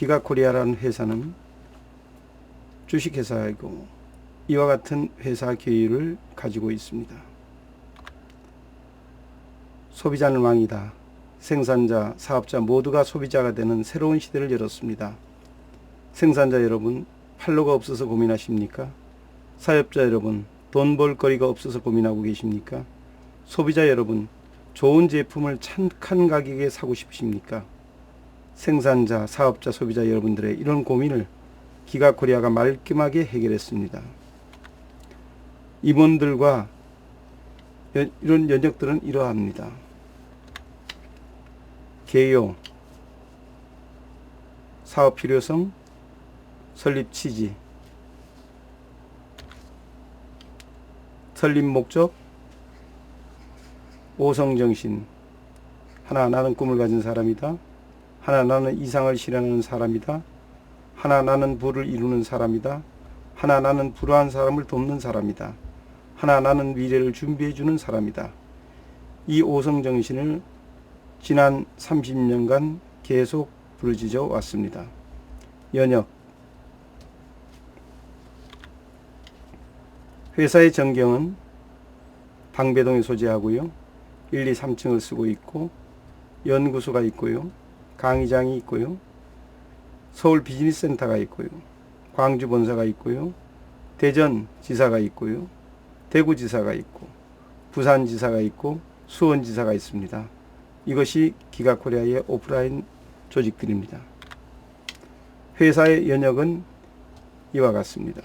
기가코리아라는 회사는 주식회사이고 이와 같은 회사 계율을 가지고 있습니다. 소비자는 왕이다. 생산자, 사업자 모두가 소비자가 되는 새로운 시대를 열었습니다. 생산자 여러분, 팔로가 없어서 고민하십니까? 사업자 여러분, 돈 벌 거리가 없어서 고민하고 계십니까? 소비자 여러분, 좋은 제품을 착한 가격에 사고 싶으십니까? 생산자, 사업자, 소비자 여러분들의 이런 고민을 기가코리아가 말끔하게 해결했습니다. 임원들과 연- 이런 연역들은 이러합니다. 개요, 사업 필요성, 설립 취지, 설립 목적, 오성정신. 하나, 나는 꿈을 가진 사람이다. 하나, 나는 이상을 실현하는 사람이다. 하나, 나는 부를 이루는 사람이다. 하나, 나는 불우한 사람을 돕는 사람이다. 하나, 나는 미래를 준비해 주는 사람이다. 이 오성 정신을 지난 30년간 계속 부르짖어 왔습니다. 연역 회사의 전경은 방배동에 소재하고요. 1, 2, 3층을 쓰고 있고 연구소가 있고요. 강의장이 있고요. 서울 비즈니스 센터가 있고요. 광주 본사가 있고요. 대전 지사가 있고요. 대구 지사가 있고 부산 지사가 있고 수원 지사가 있습니다. 이것이 기가코리아의 오프라인 조직들입니다. 회사의 연역은 이와 같습니다.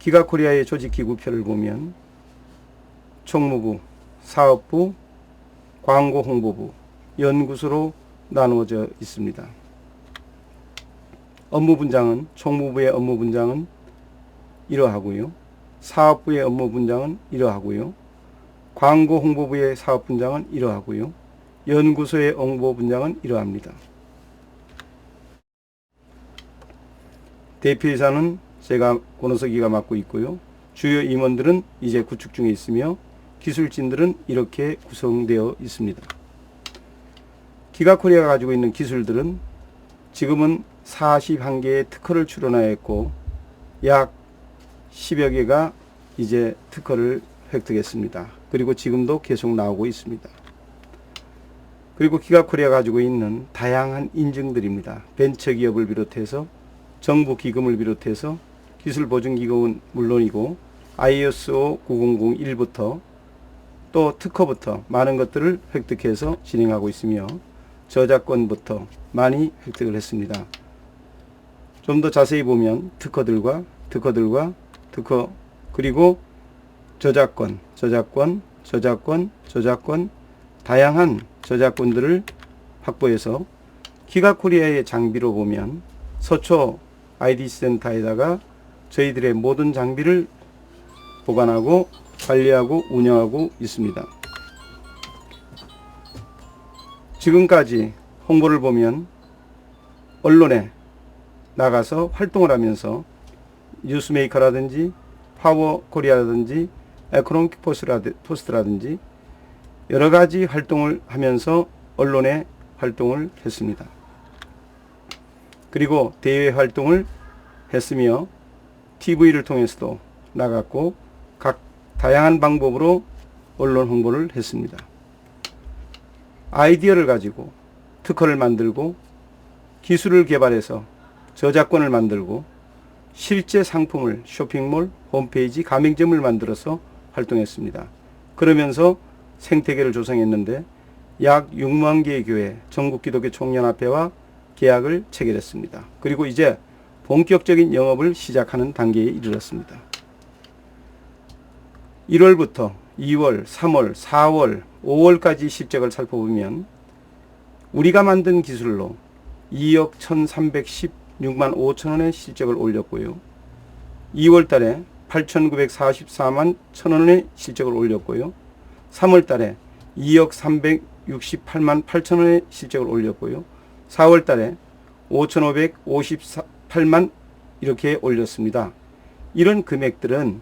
기가코리아의 조직 기구표를 보면 총무부, 사업부, 광고 홍보부, 연구소로 나누어져 있습니다. 업무 분장은 총무부의 업무 분장은 이러하고요. 사업부의 업무 분장은 이러하고요. 광고 홍보부의 사업 분장은 이러하고요. 연구소의 홍보 분장은 이러합니다. 대표이사는 제가 권호석이가 맡고 있고요. 주요 임원들은 이제 구축 중에 있으며 기술진들은 이렇게 구성되어 있습니다. 기가코리아가 가지고 있는 기술들은 지금은 41개의 특허를 출원하였고 약 10여 개가 이제 특허를 획득했습니다. 그리고 지금도 계속 나오고 있습니다. 그리고 기가코리아가 가지고 있는 다양한 인증들입니다. 벤처기업을 비롯해서 정부 기금을 비롯해서 기술보증기금은 물론이고 ISO 9001부터 또 특허부터 많은 것들을 획득해서 진행하고 있으며 저작권부터 많이 획득을 했습니다. 좀 더 자세히 보면 특허들과 특허들과 특허 그리고 저작권, 저작권, 저작권, 저작권 다양한 저작권들을 확보해서 기가코리아의 장비로 보면 서초 아이디 센터에다가 저희들의 모든 장비를 보관하고 관리하고 운영하고 있습니다. 지금까지 홍보를 보면 언론에 나가서 활동을 하면서 뉴스메이커라든지 파워 코리아라든지 에코nomic 포스트라든지 여러 가지 활동을 하면서 언론에 활동을 했습니다. 그리고 대외 활동을 했으며 TV를 통해서도 나갔고 각 다양한 방법으로 언론 홍보를 했습니다. 아이디어를 가지고 특허를 만들고 기술을 개발해서 저작권을 만들고 실제 상품을 쇼핑몰, 홈페이지, 가맹점을 만들어서 활동했습니다. 그러면서 생태계를 조성했는데 약 6만 개의 교회, 전국 기독교 총연합회와 계약을 체결했습니다. 그리고 이제 본격적인 영업을 시작하는 단계에 이르렀습니다. 1월부터 2월, 3월, 4월, 5월까지 실적을 살펴보면 우리가 만든 기술로 2억 1,316만 5천 원의 실적을 올렸고요. 2월 달에 8,944만 1천 원의 실적을 올렸고요. 3월 달에 2억 368만 8천 원의 실적을 올렸고요. 4월 달에 5,558만 이렇게 올렸습니다. 이런 금액들은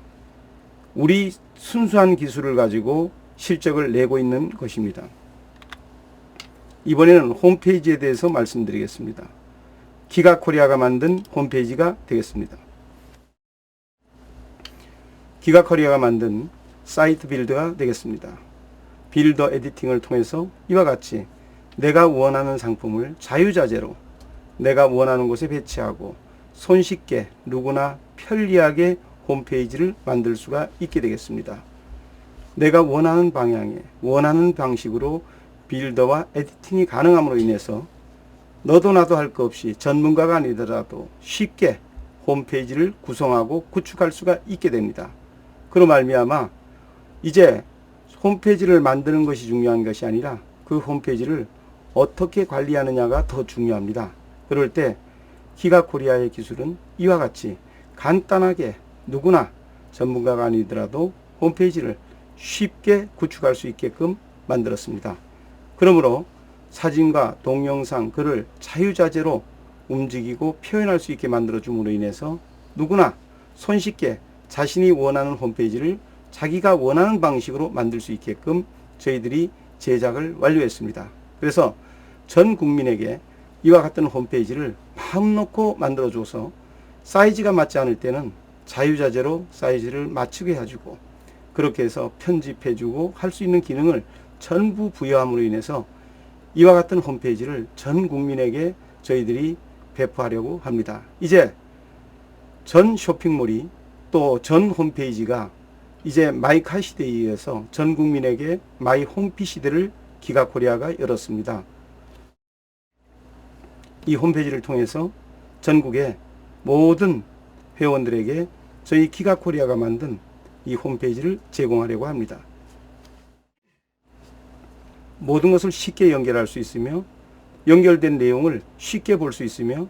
우리 순수한 기술을 가지고 실적을 내고 있는 것입니다. 이번에는 홈페이지에 대해서 말씀드리겠습니다. 기가코리아가 만든 홈페이지가 되겠습니다. 기가코리아가 만든 사이트 빌드가 되겠습니다. 빌더 에디팅을 통해서 이와 같이 내가 원하는 상품을 자유자재로 내가 원하는 곳에 배치하고 손쉽게 누구나 편리하게 홈페이지를 만들 수가 있게 되겠습니다. 내가 원하는 방향에 원하는 방식으로 빌더와 에디팅이 가능함으로 인해서 너도 나도 할 것 없이 전문가가 아니더라도 쉽게 홈페이지를 구성하고 구축할 수가 있게 됩니다. 그로 말미암아 이제 홈페이지를 만드는 것이 중요한 것이 아니라 그 홈페이지를 어떻게 관리하느냐가 더 중요합니다. 그럴 때 기가 코리아의 기술은 이와 같이 간단하게 누구나 전문가가 아니더라도 홈페이지를 쉽게 구축할 수 있게끔 만들었습니다. 그러므로 사진과 동영상, 글을 자유자재로 움직이고 표현할 수 있게 만들어 줌으로 인해서 누구나 손쉽게 자신이 원하는 홈페이지를 자기가 원하는 방식으로 만들 수 있게끔 저희들이 제작을 완료했습니다. 그래서 전 국민에게 이와 같은 홈페이지를 마음 놓고 만들어 줘서 사이즈가 맞지 않을 때는 자유자재로 사이즈를 맞추게 해주고 그렇게 해서 편집해 주고 할 수 있는 기능을 전부 부여함으로 인해서 이와 같은 홈페이지를 전 국민에게 저희들이 배포하려고 합니다. 이제 전 쇼핑몰이 또 전 홈페이지가 이제 마이카 시대에 의해서 전 국민에게 마이 홈피 시대를 기가코리아가 열었습니다. 이 홈페이지를 통해서 전국의 모든 회원들에게 저희 기가코리아가 만든 이 홈페이지를 제공하려고 합니다. 모든 것을 쉽게 연결할 수 있으며 연결된 내용을 쉽게 볼 수 있으며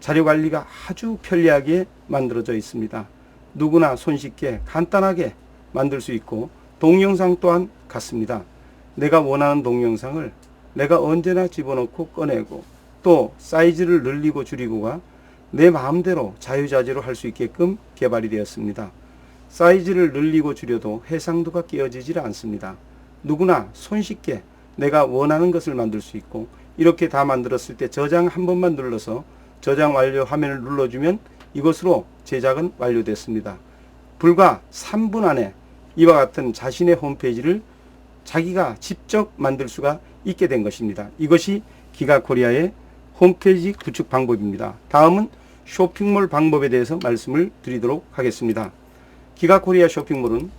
자료 관리가 아주 편리하게 만들어져 있습니다. 누구나 손쉽게 간단하게 만들 수 있고 동영상 또한 같습니다. 내가 원하는 동영상을 내가 언제나 집어넣고 꺼내고 또 사이즈를 늘리고 줄이고가 내 마음대로 자유자재로 할 수 있게끔 개발이 되었습니다. 사이즈를 늘리고 줄여도 해상도가 깨어지질 않습니다. 누구나 손쉽게 내가 원하는 것을 만들 수 있고 이렇게 다 만들었을 때 저장 한 번만 눌러서 저장 완료 화면을 눌러주면 이것으로 제작은 완료됐습니다. 불과 3분 안에 이와 같은 자신의 홈페이지를 자기가 직접 만들 수가 있게 된 것입니다. 이것이 기가코리아의 홈페이지 구축 방법입니다. 다음은 쇼핑몰 방법에 대해서 말씀을 드리도록 하겠습니다. 기가코리아 쇼핑몰은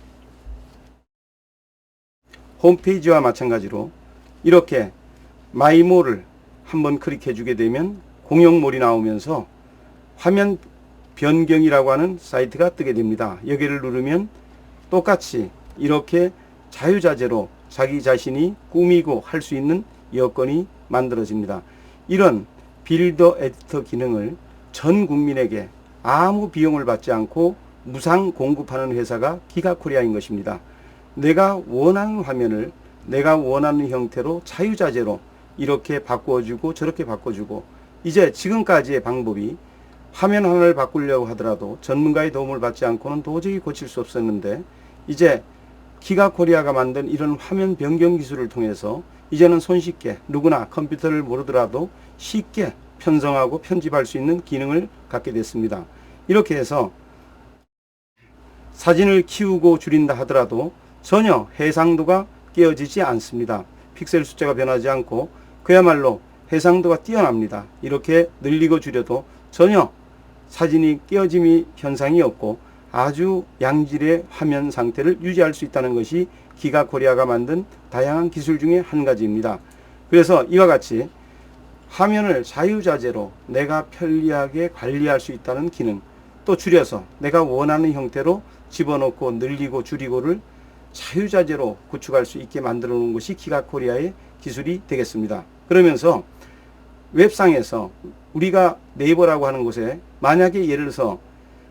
홈페이지와 마찬가지로 이렇게 마이몰을 한번 클릭해 주게 되면 공용몰이 나오면서 화면 변경이라고 하는 사이트가 뜨게 됩니다. 여기를 누르면 똑같이 이렇게 자유자재로 자기 자신이 꾸미고 할 수 있는 여건이 만들어집니다. 이런 빌더 에디터 기능을 전 국민에게 아무 비용을 받지 않고 무상 공급하는 회사가 기가코리아인 것입니다. 내가 원하는 화면을 내가 원하는 형태로 자유자재로 이렇게 바꿔주고 저렇게 바꿔주고 이제 지금까지의 방법이 화면 하나를 바꾸려고 하더라도 전문가의 도움을 받지 않고는 도저히 고칠 수 없었는데 이제 기가코리아가 만든 이런 화면 변경 기술을 통해서 이제는 손쉽게 누구나 컴퓨터를 모르더라도 쉽게 편성하고 편집할 수 있는 기능을 갖게 됐습니다. 이렇게 해서 사진을 키우고 줄인다 하더라도 전혀 해상도가 깨어지지 않습니다. 픽셀 숫자가 변하지 않고 그야말로 해상도가 뛰어납니다. 이렇게 늘리고 줄여도 전혀 사진이 깨어짐이 현상이 없고 아주 양질의 화면 상태를 유지할 수 있다는 것이 기가 코리아가 만든 다양한 기술 중에 한 가지입니다. 그래서 이와 같이 화면을 자유자재로 내가 편리하게 관리할 수 있다는 기능 또 줄여서 내가 원하는 형태로 집어넣고 늘리고 줄이고를 자유자재로 구축할 수 있게 만들어 놓은 것이 기가코리아의 기술이 되겠습니다. 그러면서 웹상에서 우리가 네이버라고 하는 곳에 만약에 예를 들어서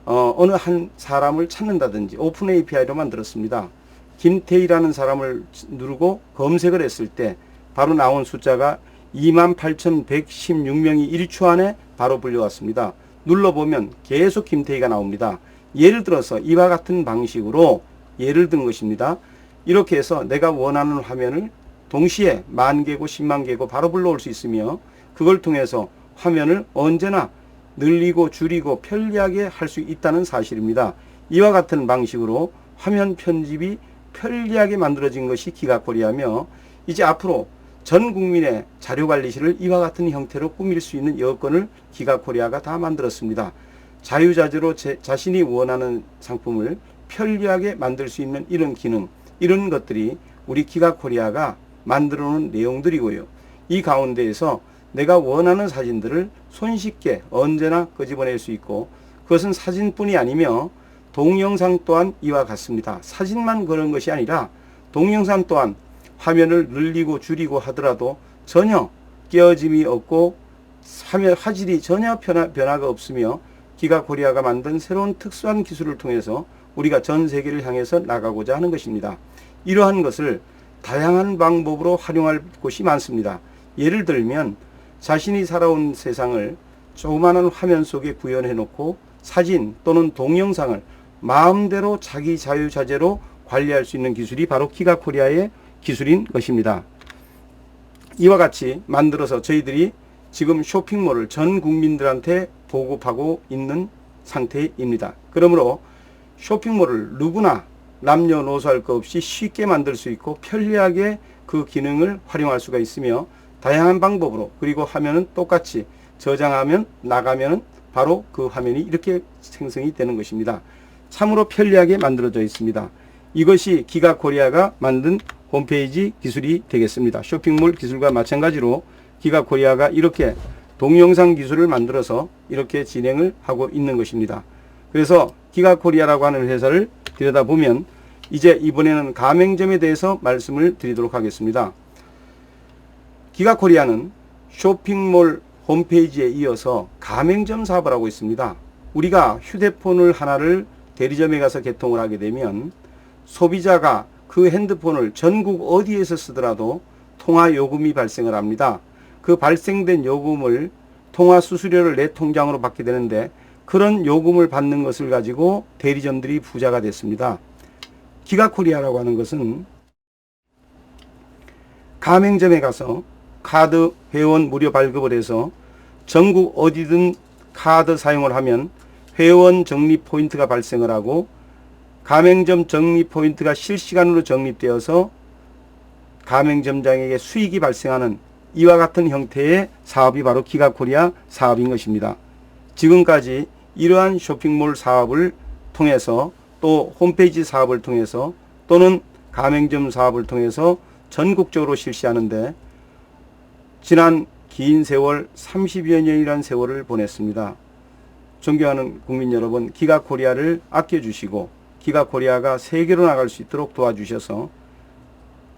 어, 어느 한 사람을 찾는다든지 오픈 API로 만들었습니다. 김태희라는 사람을 누르고 검색을 했을 때 바로 나온 숫자가 28,116명이 1초 안에 바로 불려왔습니다. 눌러보면 계속 김태희가 나옵니다. 예를 들어서 이와 같은 방식으로 예를 든 것입니다. 이렇게 해서 내가 원하는 화면을 동시에 만 개고 10만 개고 바로 불러올 수 있으며 그걸 통해서 화면을 언제나 늘리고 줄이고 편리하게 할 수 있다는 사실입니다. 이와 같은 방식으로 화면 편집이 편리하게 만들어진 것이 기가코리아며 이제 앞으로 전 국민의 자료 관리실을 이와 같은 형태로 꾸밀 수 있는 여건을 기가코리아가 다 만들었습니다. 자유자재로 제, 자신이 원하는 상품을 편리하게 만들 수 있는 이런 기능, 이런 것들이 우리 기가코리아가 만들어 놓은 내용들이고요. 이 가운데에서 내가 원하는 사진들을 손쉽게 언제나 끄집어낼 수 있고 그것은 사진뿐이 아니며 동영상 또한 이와 같습니다. 사진만 그런 것이 아니라 동영상 또한 화면을 늘리고 줄이고 하더라도 전혀 깨어짐이 없고 화면 화질이 전혀 변화, 변화가 없으며 기가 코리아가 만든 새로운 특수한 기술을 통해서 우리가 전 세계를 향해서 나가고자 하는 것입니다. 이러한 것을 다양한 방법으로 활용할 곳이 많습니다. 예를 들면 자신이 살아온 세상을 조그마한 화면 속에 구현해 놓고 사진 또는 동영상을 마음대로 자기 자유자재로 관리할 수 있는 기술이 바로 기가 코리아의 기술인 것입니다. 이와 같이 만들어서 저희들이 지금 쇼핑몰을 전 국민들한테 보급하고 있는 상태입니다. 그러므로 쇼핑몰을 누구나 남녀노소 할 것 없이 쉽게 만들 수 있고 편리하게 그 기능을 활용할 수가 있으며 다양한 방법으로 그리고 화면은 똑같이 저장하면 나가면 바로 그 화면이 이렇게 생성이 되는 것입니다. 참으로 편리하게 만들어져 있습니다. 이것이 기가 코리아가 만든 홈페이지 기술이 되겠습니다. 쇼핑몰 기술과 마찬가지로 기가 코리아가 이렇게 동영상 기술을 만들어서 이렇게 진행을 하고 있는 것입니다. 그래서 기가 코리아라고 하는 회사를 들여다보면 이제 이번에는 가맹점에 대해서 말씀을 드리도록 하겠습니다. 기가 코리아는 쇼핑몰 홈페이지에 이어서 가맹점 사업을 하고 있습니다. 우리가 휴대폰을 하나를 대리점에 가서 개통을 하게 되면 소비자가 그 핸드폰을 전국 어디에서 쓰더라도 통화 요금이 발생을 합니다. 그 발생된 요금을 통화 수수료를 내 통장으로 받게 되는데 그런 요금을 받는 것을 가지고 대리점들이 부자가 됐습니다. 기가코리아라고 하는 것은 가맹점에 가서 카드 회원 무료 발급을 해서 전국 어디든 카드 사용을 하면 회원 적립 포인트가 발생을 하고 가맹점 적립 포인트가 실시간으로 적립되어서 가맹점장에게 수익이 발생하는 이와 같은 형태의 사업이 바로 기가코리아 사업인 것입니다. 지금까지 이러한 쇼핑몰 사업을 통해서 또 홈페이지 사업을 통해서 또는 가맹점 사업을 통해서 전국적으로 실시하는데 지난 긴 세월 30여 년이라는 세월을 보냈습니다. 존경하는 국민 여러분, 기가 코리아를 아껴주시고 기가 코리아가 세계로 나갈 수 있도록 도와주셔서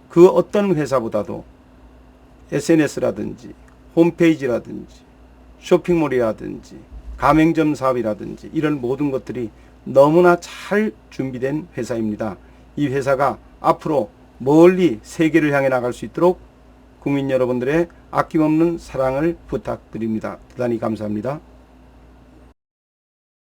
그 어떤 회사보다도 SNS라든지 홈페이지라든지 쇼핑몰이라든지 가맹점 사업이라든지 이런 모든 것들이 너무나 잘 준비된 회사입니다. 이 회사가 앞으로 멀리 세계를 향해 나갈 수 있도록 국민 여러분들의 아낌없는 사랑을 부탁드립니다. 대단히 감사합니다.